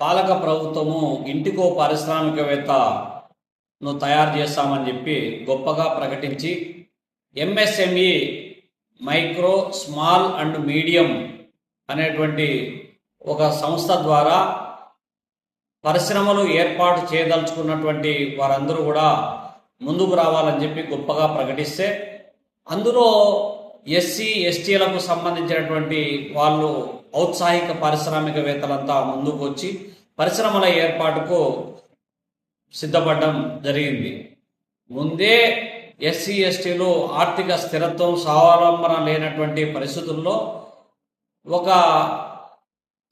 పాలక ప్రభుత్వము ఇంటికో పారిశ్రామికవేత్తను తయారు చేస్తామని చెప్పి గొప్పగా ప్రకటించి MSME micro small and medium అనేటువంటి ఒక సంస్థ ద్వారా పరిశ్రమలు ఏర్పాటు చేయదలుచుకున్నటువంటి వారందరూ కూడా ముందుకు రావాలని చెప్పి గొప్పగా ప్రకటిస్తే అందులో ఎస్సీ ఎస్టీలకు సంబంధించినటువంటి వాళ్ళు ఔత్సాహిక పారిశ్రామికవేత్తలంతా ముందుకు వచ్చి పరిశ్రమల ఏర్పాటుకు సిద్ధపడడం జరిగింది. ముందే ఎస్సీ ఎస్టీలు ఆర్థిక స్థిరత్వం స్వావలంబన లేనటువంటి పరిస్థితుల్లో ఒక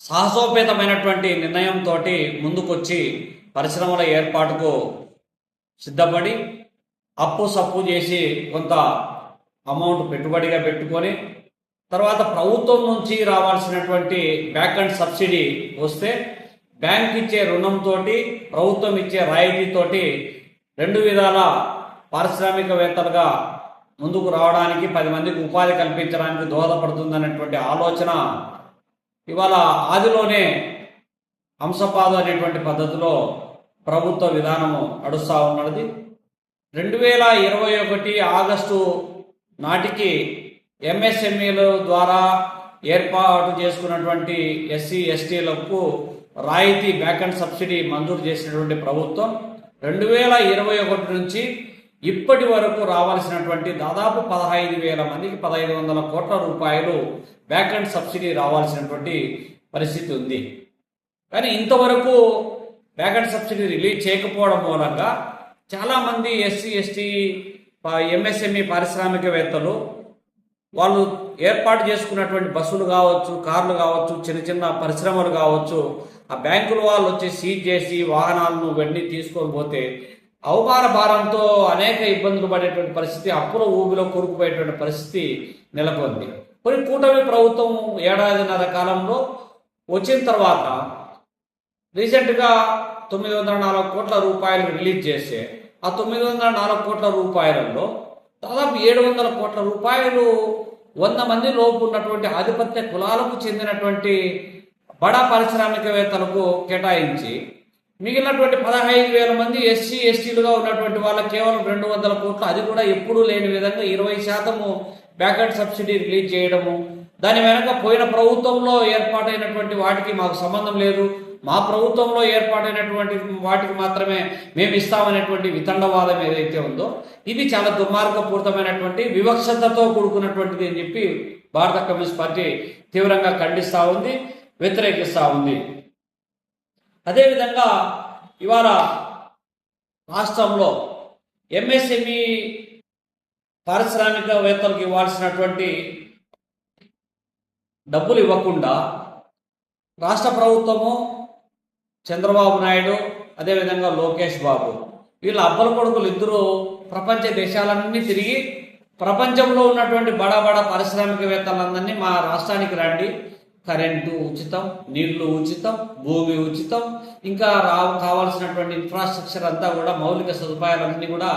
సాహసోపేతమైనటువంటి నిర్ణయంతో ముందుకొచ్చి పరిశ్రమల ఏర్పాటుకు సిద్ధపడి అప్పు సప్పు చేసి కొంత అమౌంట్ పెట్టుబడిగా పెట్టుకొని తర్వాత ప్రభుత్వం నుంచి రావాల్సినటువంటి బ్యాక్ అండ్ సబ్సిడీ వస్తే బ్యాంక్ ఇచ్చే రుణంతో ప్రభుత్వం ఇచ్చే రాయితీతోటి రెండు విధాల పారిశ్రామికవేత్తలుగా ముందుకు రావడానికి పది మందికి ఉపాధి కల్పించడానికి దోహదపడుతుందనేటువంటి ఆలోచన ఇవాళ ఆదిలోనే హంసపాదు అనేటువంటి పద్ధతిలో ప్రభుత్వ విధానము నడుస్తూ ఉన్నది. రెండు వేల ఇరవై ఒకటి ఆగస్టు నాటికి ఎంఎస్ఎంఈల ద్వారా ఏర్పాటు చేసుకున్నటువంటి ఎస్సీ ఎస్టీలకు రాయితీ బ్యాక్ అండ్ సబ్సిడీ మంజూరు చేసినటువంటి ప్రభుత్వం రెండు వేల ఇరవై ఒకటి నుంచి ఇప్పటి వరకు రావాల్సినటువంటి దాదాపు పదహైదు వేల మందికి పదహైదు వందల కోట్ల రూపాయలు బ్యాక్ అండ్ సబ్సిడీ రావాల్సినటువంటి పరిస్థితి ఉంది. కానీ ఇంతవరకు బ్యాక్ అండ్ సబ్సిడీ రిలీజ్ చేయకపోవడం మూలంగా చాలామంది ఎస్సీ ఎస్టీ ఎంఎస్ఎంఈ పారిశ్రామికవేత్తలు వాళ్ళు ఏర్పాటు చేసుకున్నటువంటి బస్సులు కావచ్చు కార్లు కావచ్చు చిన్న చిన్న పరిశ్రమలు కావచ్చు ఆ బ్యాంకుల వాళ్ళు వచ్చి సీజ్ చేసి వాహనాలను వెళ్ళి తీసుకొని పోతే అవమాన భారంతో అనేక ఇబ్బందులు పడేటువంటి పరిస్థితి అప్పుల ఊబిలో కూరుకుపోయేటువంటి పరిస్థితి నెలకొంది. కొన్ని కూటమి ప్రభుత్వం ఏడాదిన్నర కాలంలో వచ్చిన తర్వాత రీసెంట్గా తొమ్మిది వందల నాలుగు కోట్ల రూపాయలు రిలీజ్ చేస్తే ఆ తొమ్మిది వందల నాలుగు కోట్ల రూపాయలలో దాదాపు ఏడు వందల కోట్ల రూపాయలు వంద మంది లోపు ఉన్నటువంటి ఆధిపత్య కులాలకు చెందినటువంటి బడా పారిశ్రామికవేత్తలకు కేటాయించి మిగిలినటువంటి పదహైదు వేల మంది ఎస్సీ ఎస్టీలుగా ఉన్నటువంటి వాళ్ళకి కేవలం రెండు వందల కోట్లు. అది కూడా ఎప్పుడూ లేని విధంగా ఇరవై శాతము బ్యాకెట్ సబ్సిడీ రిలీజ్ చేయడము దాని వెనక పోయిన ప్రభుత్వంలో ఏర్పాటైనటువంటి వాటికి మాకు సంబంధం లేదు. మా ప్రభుత్వంలో ఏర్పాటైనటువంటి వాటికి మాత్రమే మేము ఇస్తామనేటువంటి వితండవాదం ఏదైతే ఉందో ఇది చాలా దుర్మార్గపూరితమైనటువంటి వివక్షతతో కూడుకున్నటువంటిది అని చెప్పి భారత కమ్యూనిస్ట్ పార్టీ తీవ్రంగా ఖండిస్తూ ఉంది వ్యతిరేకిస్తూ ఉంది. అదేవిధంగా ఇవాళ రాష్ట్రంలో ఎంఎస్ఎంఈ పారిశ్రామికవేత్తలకు ఇవ్వాల్సినటువంటి డబ్బులు ఇవ్వకుండా రాష్ట్ర ప్రభుత్వము చంద్రబాబు నాయుడు అదేవిధంగా లోకేష్ బాబు. వీళ్ళ అబ్బల కొడుకులు ఇద్దరు ప్రపంచ దేశాలన్నీ తిరిగి ప్రపంచంలో ఉన్నటువంటి బడా బడా పారిశ్రామికవేత్తలందరినీ మా రాష్ట్రానికి రండి. కరెంటు ఉచితం నీళ్ళు ఉచితం భూమి ఉచితం ఇంకా రా కావాల్సినటువంటి ఇన్ఫ్రాస్ట్రక్చర్ అంతా కూడా మౌలిక సదుపాయాలన్నీ కూడా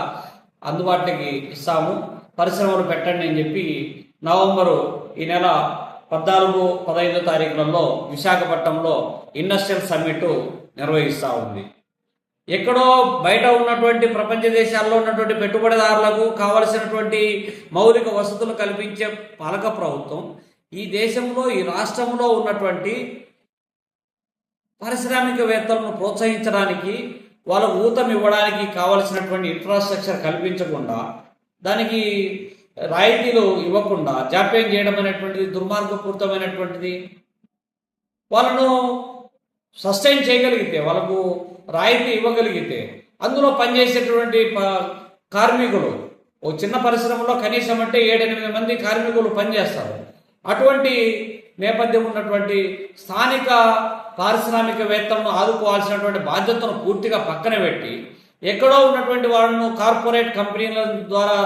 అందుబాటులోకి ఇస్తాము. పరిశ్రమలు పెట్టండి అని చెప్పి నవంబరు ఈ నెల పద్నాలుగు పదహైదో తారీఖులలో విశాఖపట్నంలో ఇండస్ట్రియల్ సమ్మిట్ నిర్వహిస్తూ ఉంది. ఎక్కడో బయట ఉన్నటువంటి ప్రపంచ దేశాల్లో ఉన్నటువంటి పెట్టుబడిదారులకు కావలసినటువంటి మౌలిక వసతులు కల్పించే పాలక ప్రభుత్వం ఈ దేశంలో ఈ రాష్ట్రంలో ఉన్నటువంటి పారిశ్రామికవేత్తలను ప్రోత్సహించడానికి వాళ్ళ ఊతం ఇవ్వడానికి కావలసినటువంటి ఇన్ఫ్రాస్ట్రక్చర్ కల్పించకుండా దానికి రాయితీలు ఇవ్వకుండా జాప్యం చేయడం అనేటువంటిది దుర్మార్గపూరితమైనటువంటిది వాళ్ళను సస్టైన్ చేయగలిగితే వాళ్ళకు రాయితీ ఇవ్వగలిగితే అందులో పనిచేసేటువంటి ప- కార్మికులు ఓ చిన్న పరిశ్రమలో కనీసం అంటే ఏడెనిమిది మంది కార్మికులు పనిచేస్తారు. అటువంటి నేపథ్యం ఉన్నటువంటి స్థానిక పారిశ్రామికవేత్తలను ఆదుకోవాల్సినటువంటి బాధ్యతను పూర్తిగా పక్కన పెట్టి ఎక్కడో ఉన్నటువంటి వాళ్ళను కార్పొరేట్ కంపెనీల ద్వారా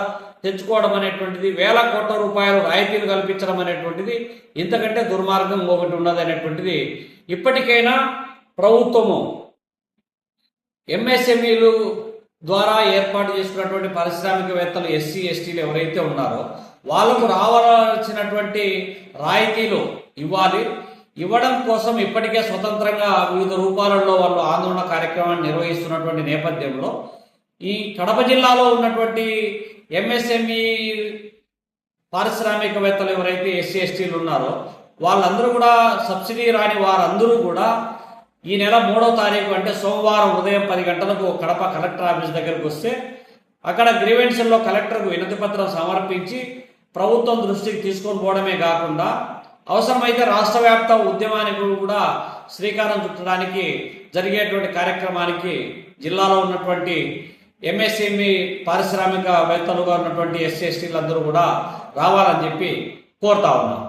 తెచ్చుకోవడం అనేటువంటిది వేల కోట్ల రూపాయలు రాయితీలు కల్పించడం అనేటువంటిది ఇంతకంటే దుర్మార్గం ఒకటి ఉన్నది అనేటువంటిది ఇప్పటికైనా ప్రభుత్వము ఎంఎస్ఎంఈలు ద్వారా ఏర్పాటు చేసుకున్నటువంటి పారిశ్రామికవేత్తలు ఎస్సీ ఎస్టీలు ఎవరైతే ఉన్నారో వాళ్ళకు రావాల్సినటువంటి రాయితీలు ఇవ్వాలి. ఇవ్వడం కోసం ఇప్పటికే స్వతంత్రంగా వివిధ రూపాలలో వాళ్ళు ఆందోళన కార్యక్రమాన్ని నిర్వహిస్తున్నటువంటి నేపథ్యంలో ఈ కడప జిల్లాలో ఉన్నటువంటి ఎంఎస్ఎంఈ పారిశ్రామికవేత్తలు ఎవరైతే ఎస్సీ ఎస్టీలు ఉన్నారో వాళ్ళందరూ కూడా సబ్సిడీ రాని వారందరూ కూడా ఈ నెల మూడో తారీఖు అంటే సోమవారం ఉదయం పది గంటలకు కడప కలెక్టర్ ఆఫీస్ దగ్గరకు వస్తే అక్కడ గ్రీవెన్స్లో కలెక్టర్కు వినతి పత్రం సమర్పించి ప్రభుత్వం దృష్టికి తీసుకొని పోవడమే కాకుండా అవసరమైతే రాష్ట్ర వ్యాప్త ఉద్యమానికి కూడా శ్రీకారం చుట్టడానికి జరిగేటువంటి కార్యక్రమానికి జిల్లాలో ఉన్నటువంటి ఎంఎస్ఎంఈ పారిశ్రామికవేత్తలుగా ఉన్నటువంటి ఎస్సీ ఎస్టీలందరూ కూడా రావాలని చెప్పి కోరుతా ఉన్నాం